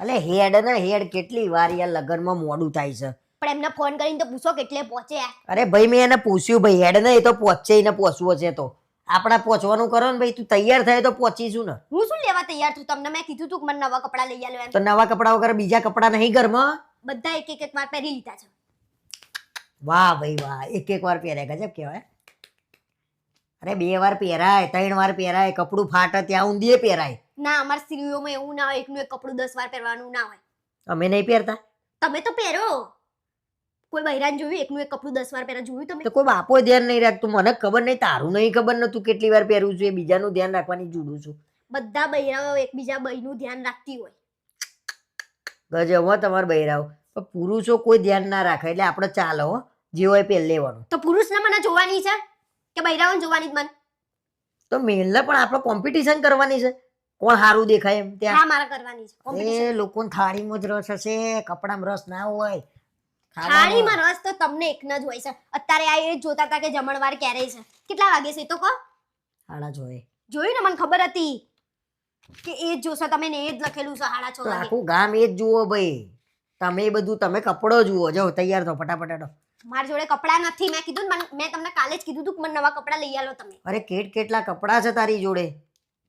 અલે હેડ ને હેડ કેટલી વાર યાર લગનમાં મોડું થાય છે. પણ એમને ફોન કરીને તો પૂછો કેટલે પહોંચે. અરે ભાઈ મેં એને પૂછ્યું ભાઈ હેડ ને એ તો પહોંચે ને પહોંચવો છે તો. આપણા પહોંચવાનું કરો ને ભાઈ તું તૈયાર થાય તો પહોંચીશું ને. હું શું લેવા તૈયાર છું? તમને મેં કીધું તું કે મને નવા કપડાં લઈ આલો એમ. તો નવા કપડાં વગર બીજા કપડા નહીં ઘરમાં? બધા એક એક એક વાર પહેરી લીધા છે. વાહ ભાઈ વાહ. એક એક વાર પહેરાય ગજબ કહેવાય. અરે બે વાર પહેરાય ત્રણ વાર પહેરાય કપડું ફાટે ત્યાં ઊંધીએ પહેરાય. ના અમાર સ્ત્રીઓમાં એવું ના હોય એકનું એક કપડું દસ વાર પહેરવાનું ના હોય. અમે નહીં પહેરતા. તમે તો પહેરો. કોઈ બૈરાન જોયું એકનું એક કપડું દસ વાર પહેરા જોયું તમે? તો કોઈ બાપો ધ્યાન નહીં રાખતું. મને ખબર નહીં તારું નહીં ખબર નતું કેટલી વાર પહેરું છું એ બીજાનું ધ્યાન રાખવાની જુડું છું. બધા બૈરાઓ એકબીજા બૈનું ધ્યાન રાખતી હોય. ગજબ હો તમારે બહેરાવ પણ પુરુષો કોઈ ધ્યાન ના રાખે એટલે આપણે ચાલો જે હોય પહેર લેવાનું. તો પુરુષને મને જોવાની છે? કે બૈરાઓને જોવાની જ મન? તો મેલને પણ આપણે કોમ્પિટિશન કરવાની છે. કોણ સારું દેખાય એમ ત્યાં? કરવાની છે. Competition. એ લોકોને થાળીમાં જ રસ હશે કપડામાં રસ ના હોય. થાળીમાં રસ તો તમને એક જ હોય છે. અત્યારે આ એ જોતા હતા કે જમણવાર ક્યારે છે. કેટલા વાગે છે તો કહો? હાડા જોડે જોયું ને મને ખબર હતી કે એ જ જોશો તમે ને એ જ લખેલું છે હાડા છો આખું ગામ એ જ જુઓ ભાઈ. તમે બધું તમે કપડો જુઓ. જો તૈયાર થો ફટાફટ. મારી જોડે કપડા નથી. મેં કીધું ને, મેં તમને કાલે જ કીધું તું કે મને નવા કપડા લઈ આલો તમે. અરે કેટ કેટલા કપડા છે તારી જોડે?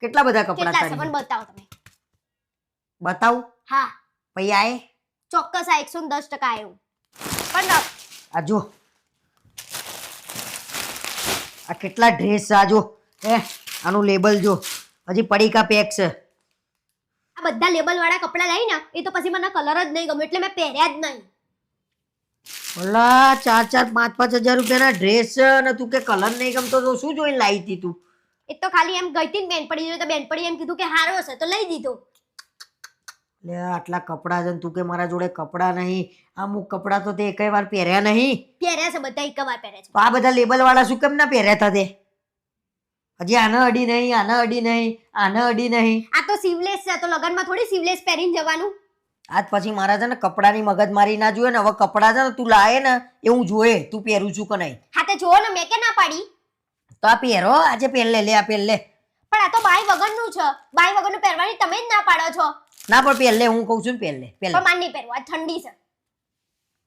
કેટલા બધા કપડા કેટલા છે તારી મને બતાવો તમે. બતાવું? હા. પછી આય? ચોક્કસ આ એકસો દસ ટકા આવ્યું પણ આ જો આ કેટલા ડ્રેસ આ જો એ આનું લેબલ જો હજી પડીકા પેક છે? આ બધા લેબલ વાળા કપડાં લઈ ને એ તો પછી મને કલર જ નહીં ગમ્યો એટલે મેં પહેર્યા જ નહીં. ઓલા ચાર ચાર પાંચ પાંચ હજાર રૂપિયાના ડ્રેસ છે અને તું કે કલર નહીં ગમતો તો શું જોઈને લાવી હતી તું? એ તો ખાલી એમ ગઈ હતી ને બેનપડી જોડે તો બેનપડી એમ કીધું કે હારો છે તો લઈ દીધો. લે આટલા કપડા છે ને તું કે મારા જોડે કપડા નહીં? અમુક કપડા તો તે એકય વાર પહેર્યા નહીં. પહેર્યા છે બધા એક વાર પહેરે છે. તો આ બધા લેબલ વાળા શું કેમ ના પહેર્યા હતા તે? હજી આને અડી નહીં આને અડી નહીં આને અડી નહીં. આ તો સીવલેસ છે તો લગનમાં થોડી સીવલેસ પહેરીને જવાનું. આજ પછી મારા છે ને કપડાની મગજ મારી ના જોઈએ ને હવે કપડા છે ને તું લાવે ને એ હું જોયે તું પહેરું છું કે નહીં? હા તે જોવો ને મેં કે ના પાડી? તો આ પહેરો આજે પહેર લે લે આ પહેર લે. પણ આ તો બાઈ વગરનું છે. બાઈ વગરનું પહેરવાની તમે જ ના પાડો છો. ના પણ પહેર લે હું કહું છું ને પહેર લે પહેર લે. પણ માની પહેરવું આ ઠંડી છે.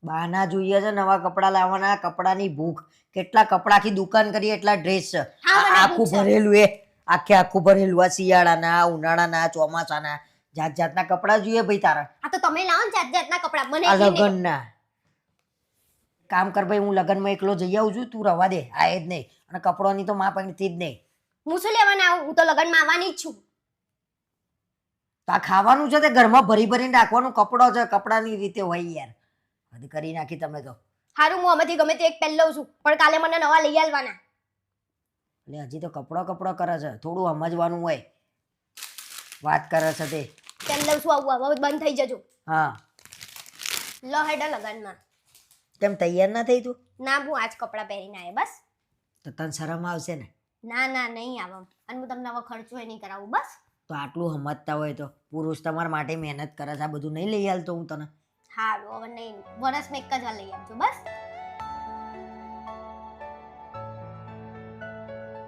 બાના જોઈએ છે નવા કપડા લાવવાના કપડાની ભૂખ. કેટલા કપડાથી દુકાન કરીએ એટલા ડ્રેસ છે. આ મને આખું ભૂખ છે. ભરેલું એ. આખે આખું ભરેલું આ શિયાળાના ઉનાળાના ચોમાસાના. જાત જાતના કપડા જોઈએ ભાઈ તારા. આ તો તમે લાવો ને જાત જાતના કપડા. મને આ લગનના. કામ કર ભાઈ હું લગનમાં એકલો જઈ આવું છું તું રવા દે આ જ નહીં. અને કપડોની તો માપ અહીંથી જ નહીં. હું શું લેવાના આવું? હું તો લગનમાં આવવાની જ છું. તો આ ખાવાનું છે તે ઘરમાં ભરી ભરીને રાખવાનું કપડો છે કપડાની રીતે હોય યાર. હદ કરી નાખી તમે તો. હારું હું આમાંથી ગમે તે એક પહેરી લઉં છું. પણ કાલે મને નવા લઈ આવવાના એટલે હજી તો કપડો કપડો કરે છે. થોડું સમજવાનું હોય. વાત કરે છે તે. પહેરી લઉં છું આવું હવે બંધ થઈ જજો. હા. લો હેડો લગનમાં. તેમ તૈયાર ના થઈ તું? ના હું આજ કપડાં પહેરીને આવે બસ. તો તને શરમ આવશે ને? ના ના નહીં આવો અને હું તમને હવે ખર્ચો એ નહીં કરાવું બસ. તો આટલું સમજતા હોય તો પુરુષ તમારા માટે મહેનત કરે છે આ બધું નહીં લઈ આવતો હું તને. હા હવે નહીં. વરસમાં એક જ વાર લઈ આવજો બસ.